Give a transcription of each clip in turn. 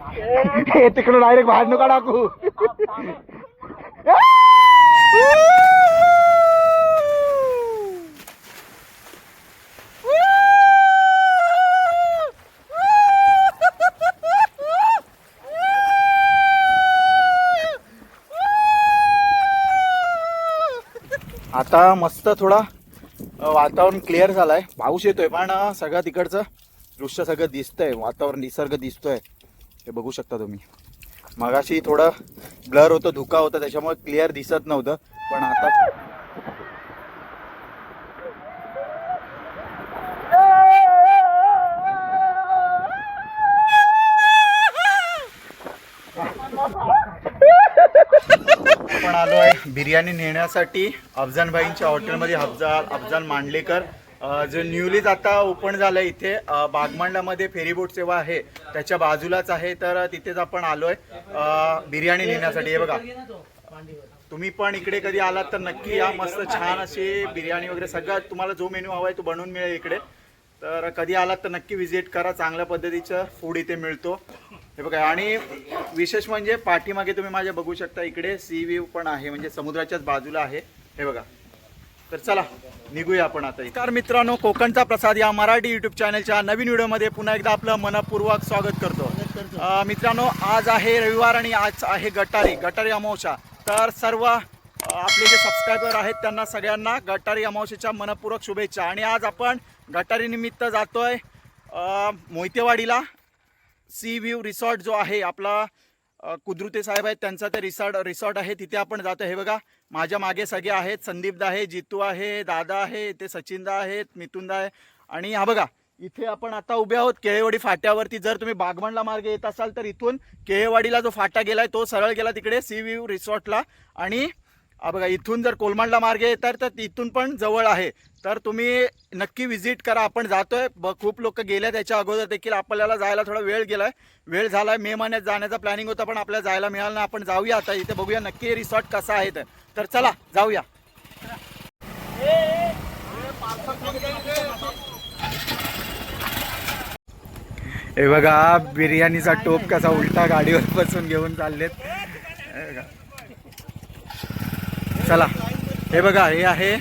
हे तिकडं डायरेक्ट बाहेर नका टाकू. आता मस्त थोडा वातावरण क्लिअर झालंय. पाऊस येतोय पण सगळं तिकडचं दृश्य सगळं दिसतंय. वातावरण निसर्ग दिसतोय. हे बघू शकता तुम्ही. मगाशी थोडं ब्लर होतं धुका होता त्याच्यामुळे क्लिअर दिसत नव्हतं. पण आता आपण आलो आहे बिर्याणी नेण्यासाठी. अफजानबाईंच्या हॉटेलमध्ये अफजान अफजान मांडलेकर. जे न्यूलीच आता ओपन झालं इथे अ, बागमांडामध्ये फेरीबोट सेवा आहे त्याच्या बाजूलाच आहे तर तिथेच आपण आलोय बिर्याणी नेण्यासाठी. हे बघा तुम्ही पण इकडे कधी आलात तर नक्की या मस्त छान अशी बिर्याणी वगैरे सगळं तुम्हाला जो मेन्यू हवा आहे तो बनवून मिळेल इकडे. तर कधी आलात तर नक्की व्हिजिट करा चांगल्या पद्धतीचं फूड इथे मिळतो. हे बघा आणि विशेष म्हणजे पाठीमागे तुम्ही माझ्या बघू शकता इकडे सी व्ह्यू पण आहे म्हणजे समुद्राच्याच बाजूला आहे. हे बघा. तर चला निघूया आपण आता नमस्कार मित्रांनो कोकणचा प्रसाद या मराठी युट्यूब चॅनलच्या नवीन व्हिडिओमध्ये पुन्हा एकदा आपलं मनपूर्वक स्वागत करतो. अं, मित्रांनो आज आहे रविवार आणि आज आहे गटारी गटारी अमावस्या. तर सर्व आपले जे सबस्क्रायबर आहेत त्यांना सगळ्यांना गटारी अमावस्येच्या मनपूर्वक शुभेच्छा. आणि आज आपण गटारीनिमित्त जातो जातोय मोहितेवाडीला. सी व्ह्यू रिसॉर्ट जो आहे आपला कुद्रुते साहेब आहेत त्यांचा ते रिसॉर्ट रिसॉर्ट आहे तिथे आपण जातो हे बघा माझ्या मागे सगळे आहेत. संदीपदा आहे जितू आहे दादा आहे ते सचिनदा आहेत मिथुनदा आहे. आणि हा बघा इथे आपण आता उभे आहोत केळेवाडी फाट्यावरती. जर तुम्ही बागमनला मार्ग येत असाल तर इथून केळेवाडीला जो फाटा गेलाय तो सरळ गेला तिकडे सी व्ह्यू रिसॉर्टला. आणि बघा इथून जर कोलमांडला मार्गे आहे तर तिथून पण जवळ आहे. तर तुम्ही नक्की व्हिजिट करा. आपण जातोय. ब खूप लोक गेल्या त्याच्या अगोदर देखील. आपल्याला जायला थोडा वेळ गेलाय. वेळ झालाय. मे महिन्यात जाण्याचा प्लॅनिंग होता पण आपल्याला जायला मिळालं नाही. आपण जाऊया आता. इथे बघूया नक्की रिसॉर्ट कसा आहे तर चला जाऊया. हे बघा बिर्याणीचा टोप कसा उलटा गाडीवर बसून घेऊन चाललेत. हे चला. हे बघा हे आहे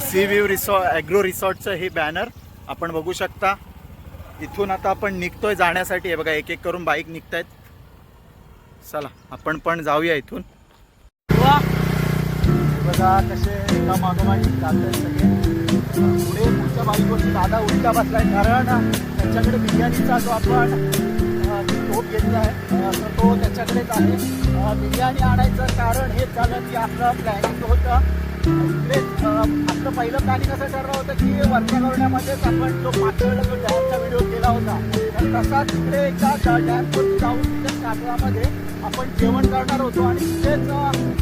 सी व्ह्यू रिसॉर्ट ॲग्रो रिसॉर्टचं हे बॅनर आपण बघू शकता. इथून आता आपण निघतोय जाण्यासाठी. हे बघा एक एक करून बाईक निघतायत. चला आपण पण जाऊया इथून. बघा कसे एका मागोमाग चालतंय सगळे. पुढे पुढच्या बाईकवरती दादा उलटा बसलाय कारण त्याच्याकडे बिर्याणीचा जो आपण टोप घेतला आहे तर तो त्याच्याकडेच आहे बिर्याणी आणायचं कारण हेच झालं की आपलं प्लॅनिंग होतं आपलं पहिलं प्लॅनिंग असं ठरलं होतं की वरच्या गवण्यामध्येच आपण जो पातळला जो डॅमचा व्हिडिओ केला होता तर तसाच तिकडे एकदा डॅमवरती जाऊन तिथे कातळामध्ये आपण जेवण करणार होतो आणि तिथेच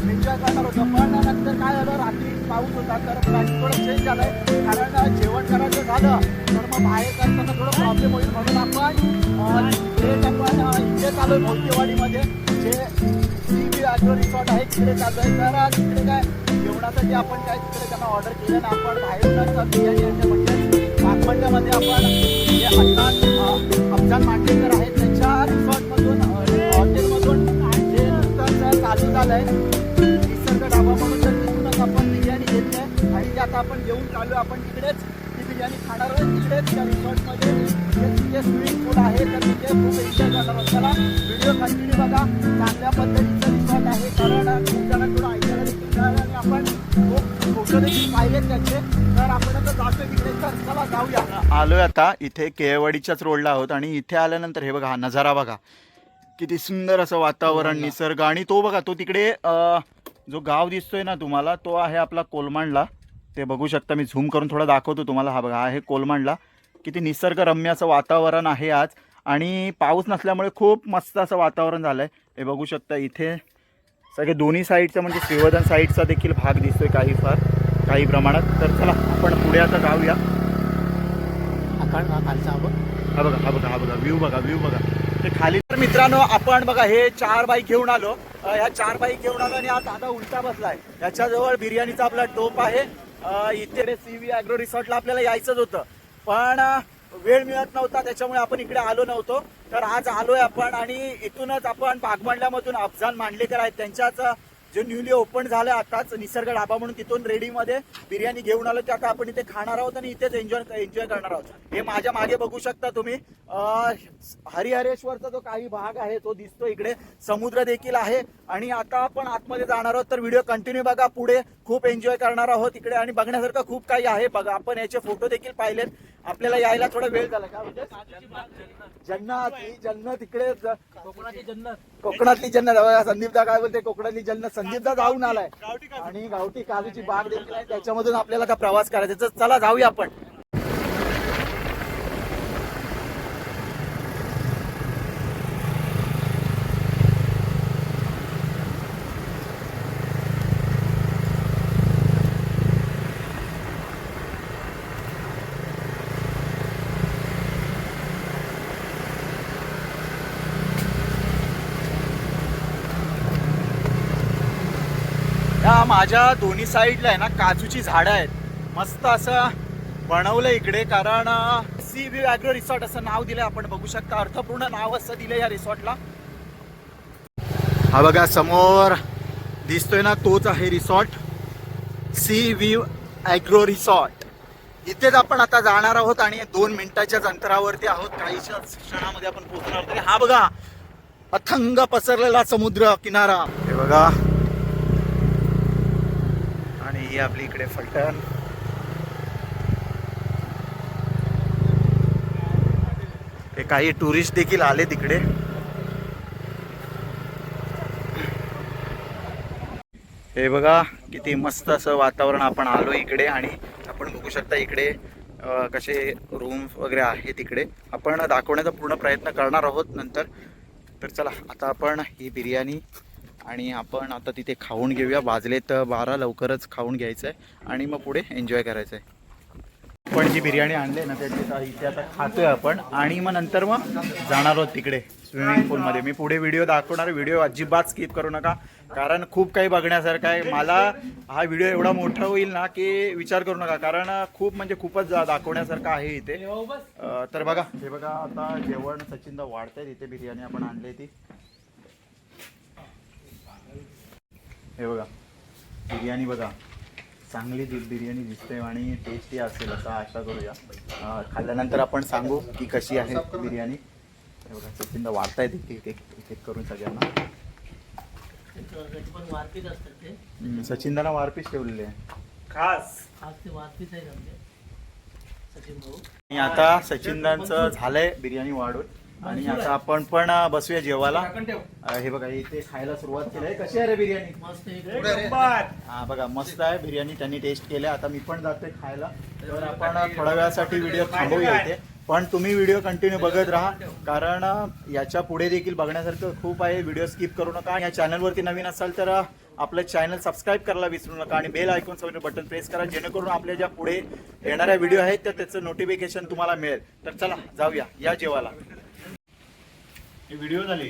एन्जॉय करणार होतो पण नंतर काय झालं रात्री पाऊस होता तर प्लॅनिंग थोडं चेंज झालंय कारण जेवण करायचं झालं तर मग बाहेर करताना थोडं प्रॉब्लेम होईल म्हणून आपण अ, इकडे आहे भोवतेवाडीमध्ये जे सी बी ॲग्रो रिसॉर्ट आहे तिकडे चालू आहे. तर तिकडे काय जेवणासाठी आपण काय तिकडे त्यांना ऑर्डर केलं ना आपण बाहेर बिर्याणी यांच्या म्हणजे. पाचमंड्यामध्ये आपण जे अफजान अफजान मांडलेकर आहेत त्यांच्या रिसॉर्टमधून हॉटेलमधून जे नुकतंच चालू झालं आहे. निसर्ग डाबा म्हणून तर तिथूनच आपण बिर्याणी घेतली आहे. आणि ते आता आपण जेवून चालू आपण तिकडेच बिर्याणी खाणार त्या रिसॉर्टमध्ये जे तिथे स्विमिंग पूल आहे तर तिथे खूप एन्जॉय करणार आहोत. व्हिडिओ कंटिन्यू बघा. चांगल्या पद्धतीचं रिसॉर्ट आहे. कारण खूप जण थोडं ऐकायला देखील मिळालं आणि आपण खूप फोटो देखील पाहिलेत त्याचे. तर आपण आता जातोय तिकडे. तर चला जाऊया. आलोय आता इथे केळवाडीच्याच रोडला आहोत आणि इथे आल्यानंतर हे बघा हा नजारा बघा. किती सुंदर असं वातावरण निसर्ग. आणि तो बघा तो तिकडे जो गाव दिसतोय ना तुम्हाला तो आहे आपला कोलमांडला. ते बघू शकता. मी झूम करून थोडा दाखवतो तुम्हाला. हा बघा हा आहे कोलमांडला. किती निसर्गरम्य असं वातावरण आहे आज. आणि पाऊस नसल्यामुळे खूप मस्त असं वातावरण झालं आहे हे बघू शकता इथे सगळे दोन्ही साईडचा म्हणजे श्रीवर्धन साईडचा देखील भाग दिसतोय काही फार काही प्रमाणात. तर चला आपण पुढे आता जाऊया हा बघा. हा बघा हा बघा व्ह्यू बघा. व्ह्यू बघा ते खाली तर मित्रांनो आपण बघा हे चार बाईक घेऊन आलो. ह्या चार बाईक घेऊन आलो आणि हा दादा उलटा बसलाय. याच्याजवळ बिर्याणीचा आपला टोप आहे. इथे सी व्ही अॅग्रो रिसॉर्टला आपल्याला यायचंच होतं. पण वेळ मिळत नव्हता त्याच्यामुळे आपण इकडे आलो नव्हतो. तर आज आलोय आपण आणि इथूनच आपण बागमांडल्यामधून अफजान मांडलेकर आहेत. त्यांच्याच जे न्यूली ओपन झालं आताच निसर्ग डाबा म्हणून तिथून रेडीमध्ये बिर्याणी घेऊन आलो ते आता आपण इथे खाणार आहोत आणि इथेच एन्जॉय एन्जॉय करणार आहोत. हे माझ्या मागे बघू शकता तुम्ही. हरिहरेश्वरचा जो काही भाग आहे तो दिसतो इकडे. समुद्र देखील आहे. आणि आता आपण आतमध्ये जाणार आहोत तर व्हिडिओ कंटिन्यू बघा पुढे. खूप एन्जॉय करणार आहोत इकडे. आणि बघण्यासारखं खूप काही आहे. बघा आपण याचे फोटो देखील पाहिलेत. आपल्याला यायला थोडा वेळ झाला. का म्हणजे जन्नत. ही जन्नत इकडे. कोकणातली कोकणाची जन्नत. कोकणातली जन्नत. संदीप दा काय बोलते? कोकणातली जन्नत. संदीपदा जाऊन आलाय. आणि गावठी काजूची बाग देखील आहे. त्याच्यामधून आपल्याला का प्रवास करायचा चला जाऊया आपण या माझ्या दोन्ही साईडला आहे ना काजूची झाडं आहेत. मस्त असं बनवलं इकडे कारण सी व्ही अॅग्रो रिसॉर्ट असं नाव दिलंय आपण बघू शकता. अर्थपूर्ण नाव असं दिलंय या रिसॉर्टला. हा बघा समोर दिसतोय ना तोच आहे resort. Sea view agro resort. इथेच आपण आता जाणार आहोत आणि दोन मिनिटाच्याच अंतरावरती आहोत. काहीच्या क्षणामध्ये आपण पोहोचणार आहोत. हा बघा अथंग पसरलेला समुद्र किनारा. हे बघा. ही आपली इकडे फलटण. हे काही टुरिस्ट देखील आले तिकडे. हे बघा किती मस्त असं वातावरण आपण आलो इकडे आणि आपण बघू शकता इकडे कसे रूम वगैरे आहेत इकडे आपण दाखवण्याचा पूर्ण प्रयत्न करणार आहोत नंतर. तर चला आता आपण ही बिर्याणी आणि आपण आता तिथे खाऊन घेऊया. वाजलेत बारा लवकरच खाऊन घ्यायचं आहे आणि मग पुढे एन्जॉय करायचं आहे आपण जी बिर्याणी आणली ना त्याची आता इथे आता खातोय आपण. आणि मग नंतर मग जाणार आहोत तिकडे स्विमिंग पूलमध्ये मी पुढे व्हिडिओ दाखवणार व्हिडिओ अजिबात स्किप करू नका. कारण खूप काही बघण्यासारखं आहे. मला हा व्हिडिओ एवढा मोठा होईल ना की विचार करू नका. कारण खूप म्हणजे खूपच दाखवण्यासारखं आहे इथे. तर बघा हे बघा आता जेवण सचिनदा वाढतंय. इथे बिर्याणी आपण आणली ती. हे बघा. बिर्याणी बघा. चांगली दि- बिर्याणी दिसते आणि टेस्टी असेल असं आशा करूया. खाल्ल्यानंतर आपण सांगू की कशी आहे बिर्याणी. हे बघा सचिनदा वाढतायत एक एक एक एक एक करून सगळ्यांना. सचिनदाला वारपीस ठेवलेले आहे. खास. आज ते वारपीच आहेत आमचे. सचिन भाऊ. आणि आता सचिनदांचं झालंय बिर्याणी वाढून. आणि आता आपण पण बसूया जेवायला. अं, हे बघा इथे खायला सुरुवात केली आहे कशी आहे. रे. बिर्याणी हा बघा मस्त आहे. बिर्याणी त्यांनी टेस्ट केल्या आता मी पण जातोय खायला. तर आपण थोड्या वेळासाठी व्हिडिओ थांबवूया इथे. पण तुम्ही व्हिडिओ कंटिन्यू बघत राहा. कारण अं, याच्यापुढे देखील बघण्यासारखं खूप आहे. व्हिडिओ स्किप करू नका. आणि या चॅनलवरती नवीन असाल तर अं, आपलं चॅनल सबस्क्राईब करायला विसरू नका. आणि बेल आयकॉन समोर बटन प्रेस करा. जेणेकरून आपल्या ज्या पुढे येणाऱ्या व्हिडिओ आहेत तर त्याचं नोटिफिकेशन तुम्हाला मिळेल. तर चला जाऊया. या जेवायला. हे व्हिडिओ झाले.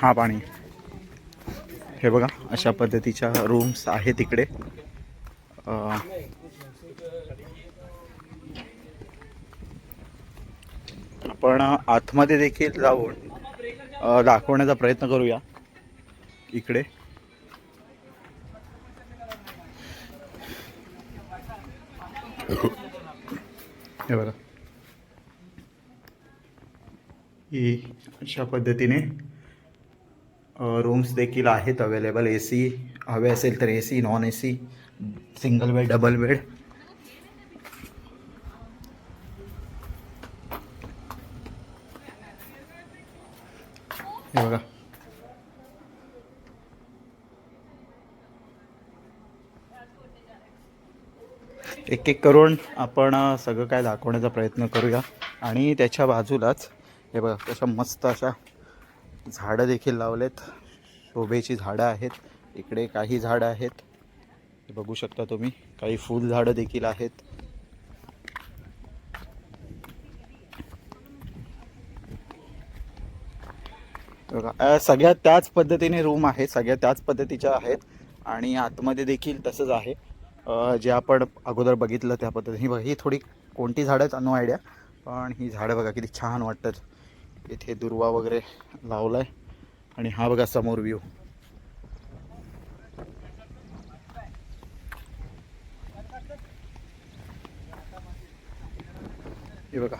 हा पाणी. हे बघा अशा पद्धतीच्या रूम्स आहेत इकडे. आपण आतमध्ये देखील जाऊन दाखवण्याचा प्रयत्न करूया. इकडे. हे बघा ही अशा पद्धतीने रूम्स देखील आहेत अवेलेबल ए सी हवे असेल तर A C non A C single bed double bed हे बघा एक एक करून आपण सगळं काय दाखवण्याचा प्रयत्न करूया. आणि त्याच्या बाजूलाच हे बघा कशा मस्त अशा झाडं देखील लावलेत. शोभेची झाडं आहेत. इकडे काही झाडं आहेत. हे बघू शकता तुम्ही काही फुल झाडं देखील आहेत. बघा सगळ्या त्याच पद्धतीने रूम आहे सगळ्या त्याच पद्धतीच्या आहेत. आणि आतमध्ये देखील तसंच आहे. जे आपण अगोदर बघितलं त्या पद्धतीने. ही बघा ही थोडी कोणती झाडं आहेत? नो आयडिया पण ही झाडं बघा किती छान वाटतात. इथे दुर्वा वगैरे लावला आहे आणि हा बघा समोर व्ह्यू हे बघा.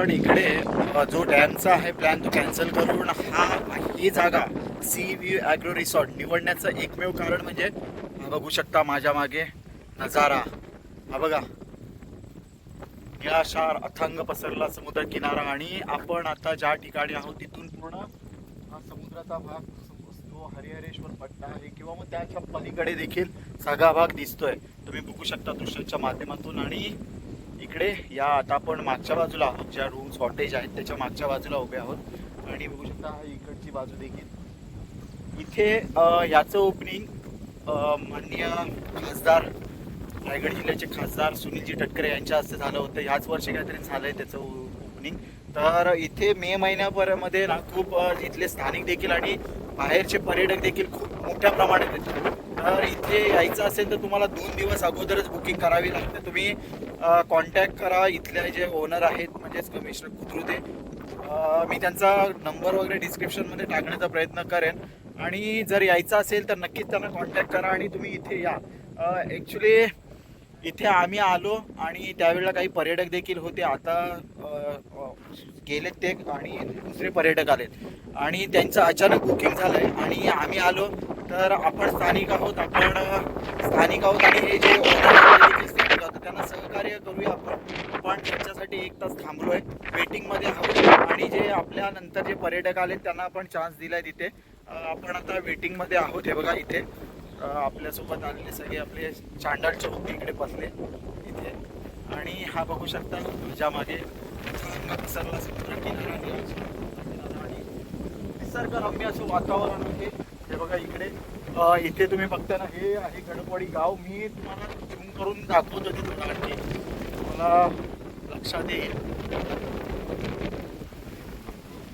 पण इकडे जो डॅमचा आहे प्लॅन तो कॅन्सल करून हा ही जागा सी व्ही ॲग्रो रिसॉर्ट निवडण्याचं एकमेव कारण म्हणजे बघू शकता माझ्या मागे नजारा. हा बघा. निळाशार अथंग पसरला समुद्र किनारा आणि आपण आता ज्या ठिकाणी आहोत तिथून पूर्ण हा समुद्राचा भाग हरिहरेश्वर पट्टा आहे किंवा मग त्याच्या पलीकडे देखील सगळा भाग दिसतोय. तुम्ही बघू शकता दृश्याच्या माध्यमातून आणि इकडे या आता आपण मागच्या बाजूला आहोत ज्या रूम्स हॉटेज आहेत त्याच्या मागच्या बाजूला उभे आहोत. आणि बघू शकता हा इकडची बाजू देखील. इथे याचं ओपनिंग माननीय खासदार रायगड जिल्ह्याचे खासदार सुनीलजी टटकरे यांच्या हस्ते झालं होतं. ह्याच वर्षी काहीतरी झालंय त्याचं ओपनिंग तर इथे मे महिन्यापर्यंत ना खूप इथले स्थानिक देखील आणि बाहेरचे पर्यटक देखील खूप मोठ्या प्रमाणात येतात. तर इथे यायचं असेल तर तुम्हाला दोन दिवस अगोदरच बुकिंग करावी लागते. तुम्ही कॉन्टॅक्ट करा. इथले जे ओनर आहेत म्हणजेच कमिशनर कुत्रुते मी त्यांचा नंबर वगैरे डिस्क्रिप्शनमध्ये टाकण्याचा प्रयत्न करेन. आणि जर यायचं असेल तर नक्कीच त्यांना कॉन्टॅक्ट करा आणि तुम्ही इथे या. ॲक्च्युली इथे आम्ही आलो आणि त्यावेळेला काही पर्यटक देखील होते. आता गेलेत ते आणि दुसरे पर्यटक आलेत. आणि त्यांचं अचानक बुकिंग झालंय आणि आम्ही आलो तर आपण स्थानिक आहोत. आपण स्थानिक आहोत आणि हे जे त्यांना सहकार्य करूया आपण. पण त्यांच्यासाठी एक तास थांबलोय. वेटिंगमध्ये आहोत आणि जे आपल्या नंतर जे पर्यटक आलेत त्यांना आपण चान्स दिलाय तिथे. आपण आता वेटिंगमध्ये आहोत हे बघा इथे. आपल्यासोबत आलेले सगळे आपले चांडाळ चौक इकडे बसले इथे. आणि हा बघू शकता तुझ्या मागे सरला समुद्र किनारा आणि निसर्गरम्य असं वातावरण आहे. हे बघा इकडे. इथे तुम्ही बघता ना हे आहे गणपवाडी गाव. मी तुम्हाला झूम करून दाखवतो तिथून आणखी. तुम्हाला लक्षात येईल.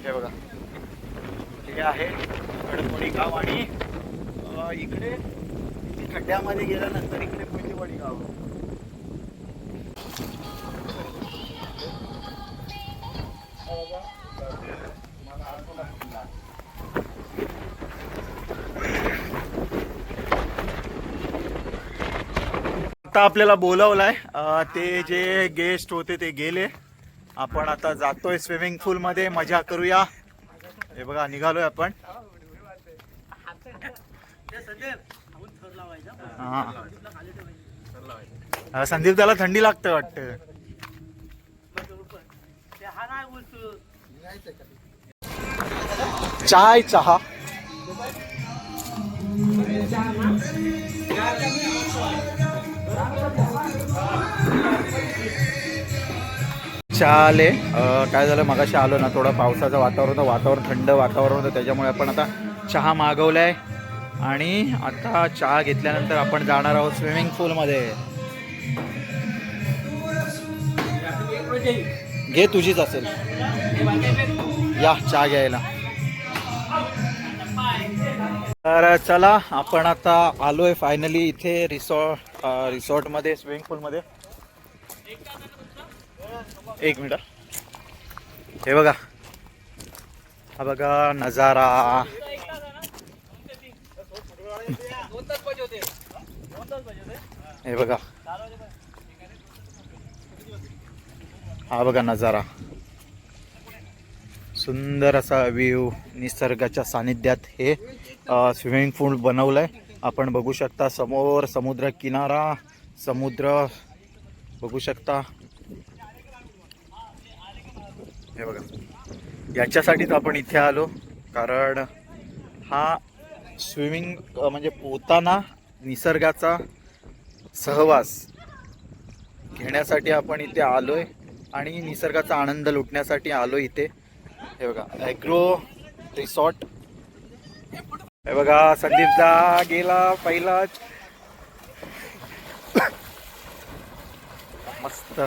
हे बघा. हे आहे गणपवाडी गाव. आणि इकडे खड्ड्यामध्ये गेल्यानंतर इकडे मोठेवाडी गाव. आता आपल्याला बोलवलंय ते जे गेस्ट होते ते गेले. आपण आता जातोय स्विमिंग पूल मध्ये मजा करूया. हे बघा निघालोय आपण. हा. संदीप त्याला थंडी लागते वाटतं. चाय चहा. चाले काय झालं मगाशी आलो ना थोडं पावसाचं वातावरण होतं वातावरण थंड वातावरण होतं त्याच्यामुळे आपण आता चहा मागवलाय. आणि आता चहा घेतल्यानंतर आपण जाणार आहोत स्विमिंग पूलमध्ये. घे तुझीच असेल. या चहा घ्यायला. तर चला आपण आता आलोय फायनली इथे रिसॉर्ट रिसॉर्टमध्ये स्विमिंग पूलमध्ये एक मिनिट. हे बघा. हा बघा नजारा. हे बघा. हा बघा नजारा. सुंदर असा व्ह्यू निसर्गाच्या सानिध्यात हे स्विमिंग पूल बनवलंय. आपण बघू शकता समोर समुद्र किनारा समुद्र बघू शकता. हे बघा. याच्यासाठीच आपण इथे आलो कारण हा स्विमिंग म्हणजे पोहताना निसर्गाचा सहवास घेण्यासाठी आपण इथे आलोय आणि निसर्गाचा आनंद लुटण्यासाठी आलो इथे. हे बघा ॲग्रो रिसॉर्ट हे बघा संदीपदा गेला पहिलाच मस्त.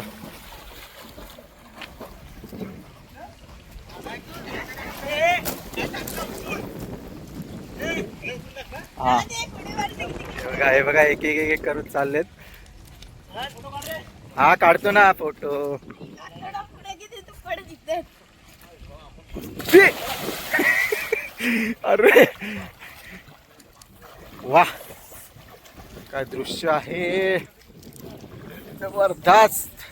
हा. बघा हे बघा एक एक एक एक करत चाललेत. हा काढतो ना फोटो. अरे! वा. काय दृश्य आहे. जबरदस्त.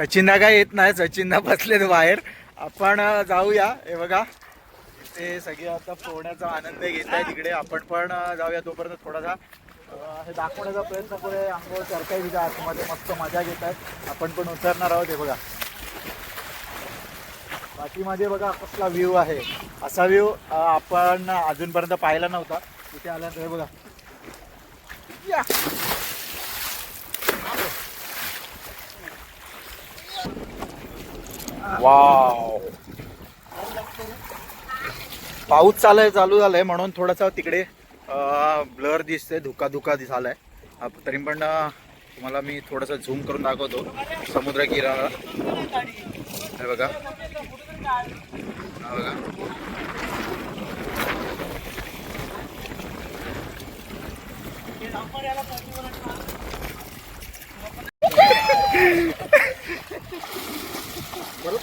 सचिनला काय येत नाही सचिनला बसलेत बाहेर. आपण जाऊया. हे बघा. ते सगळे आता पोहण्याचा आनंद घेत आहे तिकडे आपण पण जाऊया तोपर्यंत थोडासा. हे दाखवण्याचा प्रयत्न करूया. आंघोळ सरकारी तिथे. आतमध्ये मस्त मजा घेत आहेत. आपण पण उतरणार आहोत. हे बघा. पाठीमध्ये बघा कसला व्ह्यू आहे. असा व्ह्यू आपण अजूनपर्यंत पाहिला नव्हता. तिथे आल्यानंतर हे बघा. वाव. पाऊस चालय चालू झालाय म्हणून थोडासा तिकडे ब्लर दिसतंय धुका धुका झालाय. तरी पण तुम्हाला मी थोडासा झूम करून दाखवतो समुद्र किनारा. हे बघा. हा बघा.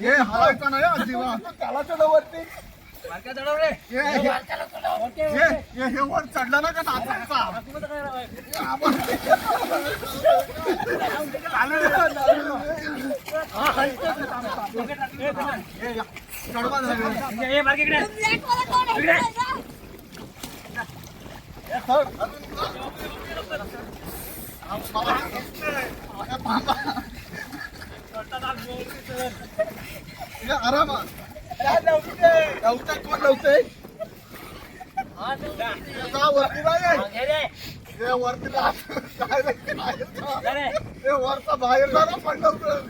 हे हलायचं नाही अजिबात त्याला वरती हे हे- हे- हे वर चढलं ना का नाचायचा झाली. हे लवतंय कोण जा वरती जाय हे वरती वरचा बाहेर ना पण लवकर